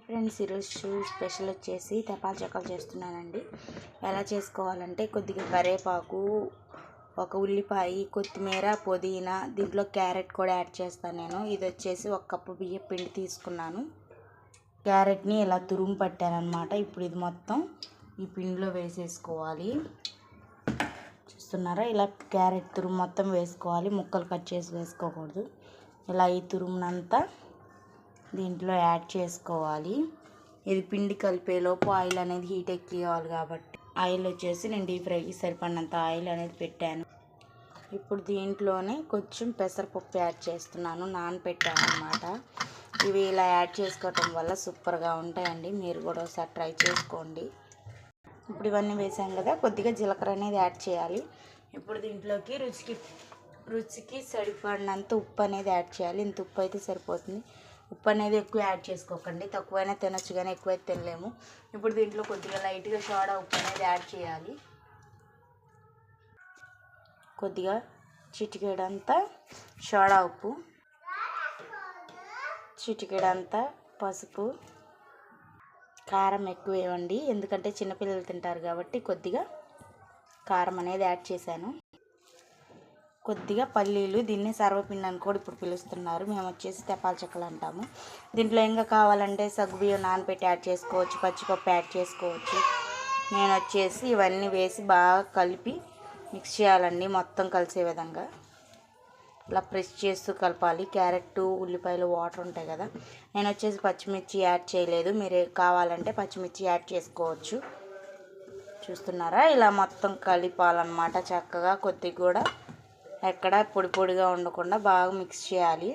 Friends ఈరోజు special వచ్చేసి తపాల చక్కలు చేస్తున్నానండి. ఎలా చేసుకోవాలంటే కొద్దిగా కరివేపాకు ఒక ఉల్లిపాయ కొత్తిమీర పుదీనా దీంట్లో క్యారెట్ కూడా యాడ్ చేస్తాను నేను. ఇది వచ్చేసి ఒక కప్పు బియ్యం పిండి తీసుకున్నాను. క్యారెట్ని ఇలా తురుము పట్టానమాట అనమాట ఇప్పుడు ఇది మొత్తం ఈ పిండిలో వేసేసుకోవాలి. చూస్తున్నారా? ఇలా క్యారెట్ తురుము మొత్తం వేసుకోవాలి. ముక్కలు కట్ చేసి వేసుకోకూడదు. ఇలా ఈ తురుమునంతా దీంట్లో యాడ్ చేసుకోవాలి. ఇది పిండి కలిపేలోపు ఆయిల్ అనేది హీట్ ఎక్కివ్వాలి కాబట్టి ఆయిల్ వచ్చేసి నేను డీప్ ఫ్రైకి సరిపడినంత ఆయిల్ అనేది పెట్టాను. ఇప్పుడు దీంట్లోనే కొంచెం పెసరపప్పు యాడ్ చేస్తున్నాను నానపెట్టాను అనమాట ఇవి ఇలా యాడ్ చేసుకోవటం వల్ల సూపర్గా ఉంటాయండి. మీరు కూడా ఒకసారి ట్రై చేసుకోండి. ఇప్పుడు ఇవన్నీ వేసాం కదా కొద్దిగా జీలకర్ర అనేది యాడ్ చేయాలి. ఇప్పుడు దీంట్లోకి రుచికి రుచికి సరిపడినంత ఉప్పు అనేది యాడ్ చేయాలి. ఇంత ఉప్పు అయితే సరిపోతుంది. ఉప్పు అనేది ఎక్కువ యాడ్ చేసుకోకండి. తక్కువైనా తినొచ్చు కానీ ఎక్కువైతే తినలేము. ఇప్పుడు దీంట్లో కొద్దిగా లైట్గా సోడా ఉప్పు అనేది యాడ్ చేయాలి. కొద్దిగా చిటికేడంతా సోడా ఉప్పు చిటికేడంతా పసుపు కారం ఎక్కువ వేయండి ఎందుకంటే చిన్నపిల్లలు తింటారు కాబట్టి కొద్దిగా కారం అనేది యాడ్ చేశాను. కొద్దిగా పల్లీలు దీన్ని సర్వపిండి అని కూడా ఇప్పుడు పిలుస్తున్నారు. మేము వచ్చేసి తెపాల చెక్కలు అంటాము. దీంట్లో ఇంకా కావాలంటే సగ్గుబియ్యం నానబెట్టి యాడ్ చేసుకోవచ్చు పచ్చిపప్పు యాడ్ చేసుకోవచ్చు. నేను వచ్చేసి ఇవన్నీ వేసి బాగా కలిపి మిక్స్ చేయాలండి మొత్తం కలిసే విధంగా. ఇలా ప్రెస్ చేస్తూ కలపాలి. క్యారెట్ ఉల్లిపాయలు వాటర్ ఉంటాయి కదా. నేను వచ్చేసి పచ్చిమిర్చి యాడ్ చేయలేదు. మీరు కావాలంటే పచ్చిమిర్చి యాడ్ చేసుకోవచ్చు. చూస్తున్నారా? ఇలా మొత్తం కలిపాలన్నమాట చక్కగా. కొద్దిగా కూడా ఎక్కడ పొడి పొడిగా ఉండకుండా బాగా మిక్స్ చేయాలి.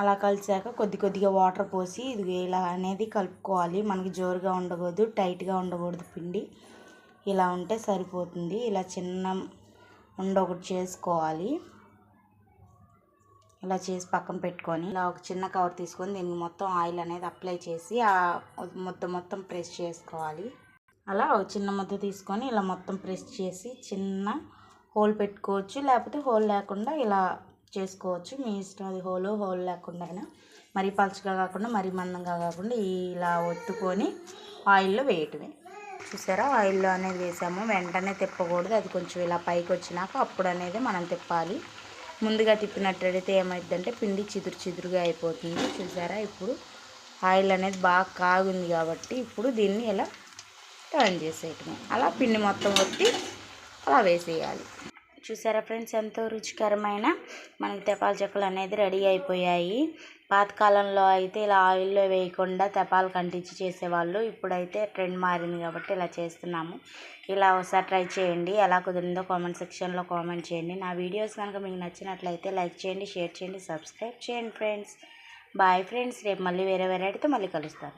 అలా కలిసాక కొద్ది కొద్దిగా వాటర్ పోసి ఇది ఇలా అనేది కలుపుకోవాలి. మనకి జోరుగా ఉండకూడదు టైట్గా ఉండకూడదు పిండి. ఇలా ఉంటే సరిపోతుంది. ఇలా చిన్న ఉండ ఒకటి చేసుకోవాలి. ఇలా చేసి పక్కన పెట్టుకొని ఇలా ఒక చిన్న కవర్ తీసుకొని దీనికి మొత్తం ఆయిల్ అనేది అప్లై చేసి ఆ ముద్ద మొత్తం ప్రెస్ చేసుకోవాలి. అలా ఒక చిన్న ముద్ద తీసుకొని ఇలా మొత్తం ప్రెస్ చేసి చిన్న హోల్ పెట్టుకోవచ్చు లేకపోతే హోల్ లేకుండా ఇలా చేసుకోవచ్చు. మీ ఇష్టం అది హోల్ హోల్ లేకుండా అయినా. మరీ పలుచగా కాకుండా మరీ మందంగా కాకుండా ఇలా ఒత్తుకొని ఆయిల్లో వేయటమే. చూసారా? ఆయిల్లో అనేది వేసాము. వెంటనే తిప్పకూడదు. అది కొంచెం ఇలా పైకి వచ్చినాక అప్పుడు అనేది మనం తిప్పాలి. ముందుగా తిప్పినట్టయితే ఏమైందంటే పిండి చిదురు చిదురుగా అయిపోతుంది. చూసారా? ఇప్పుడు ఆయిల్ అనేది బాగా కాగుంది కాబట్టి ఇప్పుడు దీన్ని ఇలా టర్న్ చేసేయటమే. అలా పిండి మొత్తం ఒత్తి అలా వేసేయాలి. చూసారా ఫ్రెండ్స్ ఎంతో రుచికరమైన మనకి తెపాల చెక్కలు అనేది రెడీ అయిపోయాయి. పాతకాలంలో అయితే ఇలా ఆయిల్లో వేయకుండా తెపాలు కంటించి చేసేవాళ్ళు. ఇప్పుడైతే ట్రెండ్ మారింది కాబట్టి ఇలా చేస్తున్నాము. ఇలా ఒకసారి ట్రై చేయండి. ఎలా కుదిరిందో కామెంట్ సెక్షన్లో కామెంట్ చేయండి. నా వీడియోస్ కనుక మీకు నచ్చినట్లయితే లైక్ చేయండి షేర్ చేయండి సబ్స్క్రైబ్ చేయండి ఫ్రెండ్స్. Bye friends. రేపు మళ్ళీ వేరే వెరైటీతో మళ్ళీ కలుస్తాను.